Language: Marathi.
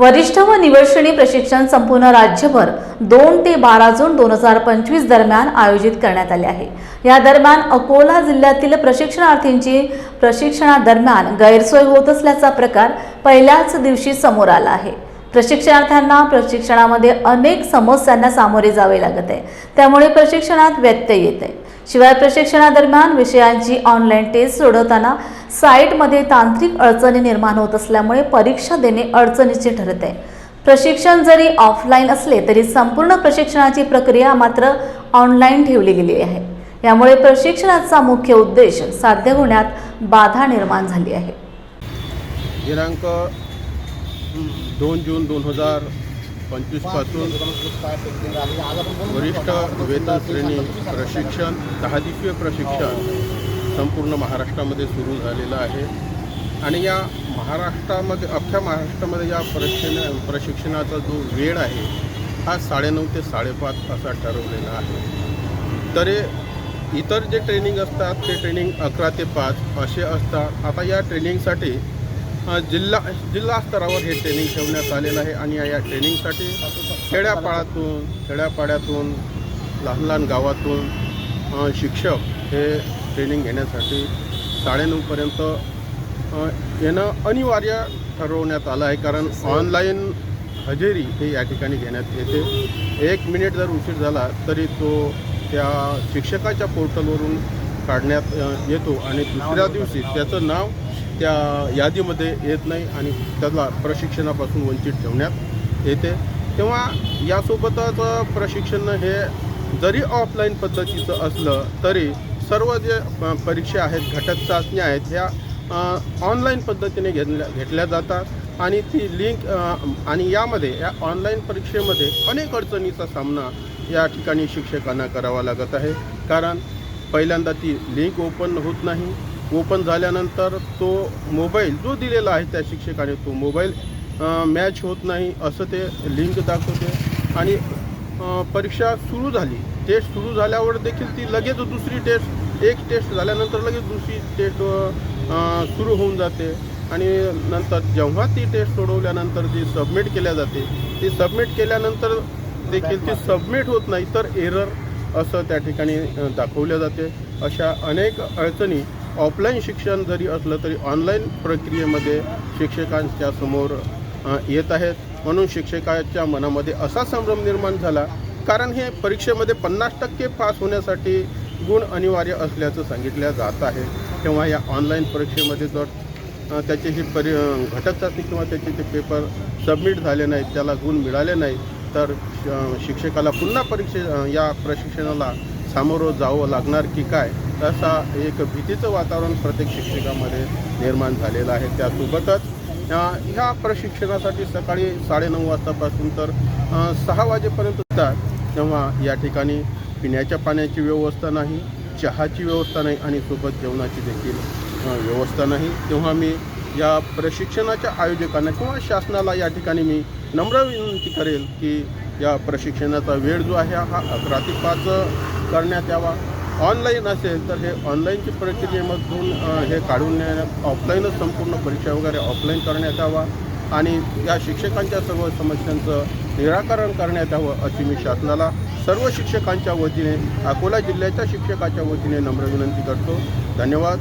वरिष्ठ व निवडश्रेणी प्रशिक्षण संपूर्ण राज्यभर दोन ते बारा जून दोन हजार पंचवीस दरम्यान आयोजित करण्यात आले आहे. या दरम्यान अकोला जिल्ह्यातील प्रशिक्षणार्थींची प्रशिक्षणादरम्यान गैरसोय होत असल्याचा प्रकार पहिल्याच दिवशी समोर आला आहे. प्रशिक्षणार्थ्यांना प्रशिक्षणामध्ये अनेक समस्यांना सामोरे जावे लागत आहे. त्यामुळे प्रशिक्षणात व्यत्यय येत आहे. शिवाय प्रशिक्षणादरम्यान विषयांची ऑनलाईन टेस्ट सोडवताना साईटमध्ये तांत्रिक अडचणी निर्माण होत असल्यामुळे परीक्षा देणे अडचणीचे ठरत. आहे प्रशिक्षण जरी ऑफलाईन असले तरी संपूर्ण प्रशिक्षणाची प्रक्रिया मात्र ऑनलाईन ठेवली गेली आहे. यामुळे प्रशिक्षणाचा मुख्य उद्देश साध्य होण्यात बाधा निर्माण झाली आहे. दिनांक दोन जून दोन हजार पंचवीसपासून वरिष्ठ वेतन श्रेणी प्रशिक्षण दहा दिवसीय प्रशिक्षण संपूर्ण महाराष्ट्रामध्ये सुरू झालेलं आहे. आणि या महाराष्ट्रामध्ये अख्ख्या महाराष्ट्रामध्ये या प्रशिक्षण प्रशिक्षणाचा जो वेळ आहे हा साडेनऊ ते साडेपाच असा ठरवलेला आहे. तरी इतर जे ट्रेनिंग असतात ते ट्रेनिंग अकरा ते पाच असे असतात. आता या ट्रेनिंगसाठी जिल्हा जिल्हा स्तरावर हे ट्रेनिंग ठेवण्यात आलेलं आहे. आणि या या ट्रेनिंगसाठी खेड्यापाड्यातून खेड्यापाड्यातून लहान लहान गावातून शिक्षक हे ट्रेनिंग घेण्यासाठी साडेनऊपर्यंत येणं अनिवार्य ठरवण्यात आलं आहे. कारण ऑनलाईन हजेरी हे या ठिकाणी घेण्यात येते. एक मिनिट जर उशीर झाला तरी तो त्या शिक्षकाच्या पोर्टलवरून काढण्यात येतो आणि दुसऱ्या दिवशी त्याचं नाव त्या यादीमध्ये येत नाही आणि त्याला प्रशिक्षणापासून वंचित ठेवण्यात येते. तेव्हा यासोबतच प्रशिक्षण हे जरी ऑफलाईन पद्धतीचं असलं तरी सर्व जे परीक्षा आहेत घटक चाचण्या आहेत ह्या ऑनलाईन पद्धतीने घेतल्या घेतल्या जातात. आणि ती लिंक आणि यामध्ये या ऑनलाईन परीक्षेमध्ये अनेक अडचणीचा सामना या ठिकाणी शिक्षकांना करावा लागत आहे. कारण पहिल्यांदा ती लिंक ओपन होत नाही. ओपन झाल्यानंतर तो मोबाईल जो दिलेला आहे त्या शिक्षकाने तो मोबाईल मॅच होत नाही असं ते लिंक दाखवते. आणि परीक्षा सुरू झाली. टेस्ट सुरू झाल्यावर देखील ती लगेच दुसरी टेस्ट एक टेस्ट झाल्यानंतर लगेच दुसरी टेस्ट सुरू होऊन जाते. आणि नंतर जेव्हा ती टेस्ट सोडवल्यानंतर ती सबमिट केल्या जाते ती सबमिट केल्यानंतर देखील ती सबमिट होत नाही तर एरर असं त्या ठिकाणी दाखवल्या जाते. अशा अनेक अडचणी ऑफलाईन शिक्षण जरी असलं तरी ऑनलाईन प्रक्रियेमध्ये शिक्षकांच्या समोर येत आहेत. म्हणून शिक्षकाच्या मनामध्ये असा संभ्रम निर्माण झाला. कारण हे परीक्षेमध्ये पन्नास टक्के पास होण्यासाठी गुण अनिवार्य असल्याचं सांगितलं जात आहे. तेव्हा या ऑनलाईन परीक्षेमध्ये जर त्याचे हे परि घटक चाचणी किंवा त्याचे ते पेपर सबमिट झाले नाहीत त्याला गुण मिळाले नाही तर शिक्षकाला पुन्हा परीक्षे या प्रशिक्षणाला सामोरं जावं लागणार की काय? असा एक भीतीचं वातावरण प्रत्येक शिक्षकामध्ये निर्माण झालेलं आहे. त्यासोबतच ह्या प्रशिक्षणासाठी सकाळी साडेनऊ वाजतापासून तर सहा वाजेपर्यंत असतात तेव्हा या ठिकाणी पिण्याच्या पाण्याची व्यवस्था नाही चहाची व्यवस्था नाही आणि सोबत जेवणाची देखील व्यवस्था नाही. तेव्हा मी या प्रशिक्षणाच्या आयोजकांना किंवा शासनाला या ठिकाणी मी नम्र विनंती करेल की या प्रशिक्षणाचा वेळ जो आहे हा अकरा ते पाच करण्यात यावा. ऑनलाईन असेल तर हे ऑनलाईनची प्रक्रियेमधून हे काढून ऑफलाईनच संपूर्ण परीक्षा वगैरे ऑफलाईन करण्यात यावा. आणि या शिक्षकांच्या सर्व समस्यांचं निराकरण करण्यात यावं अशी मी शासनाला सर्व शिक्षकांच्या वतीने अकोला जिल्ह्याच्या शिक्षकाच्या वतीने नम्र विनंती करतो. धन्यवाद.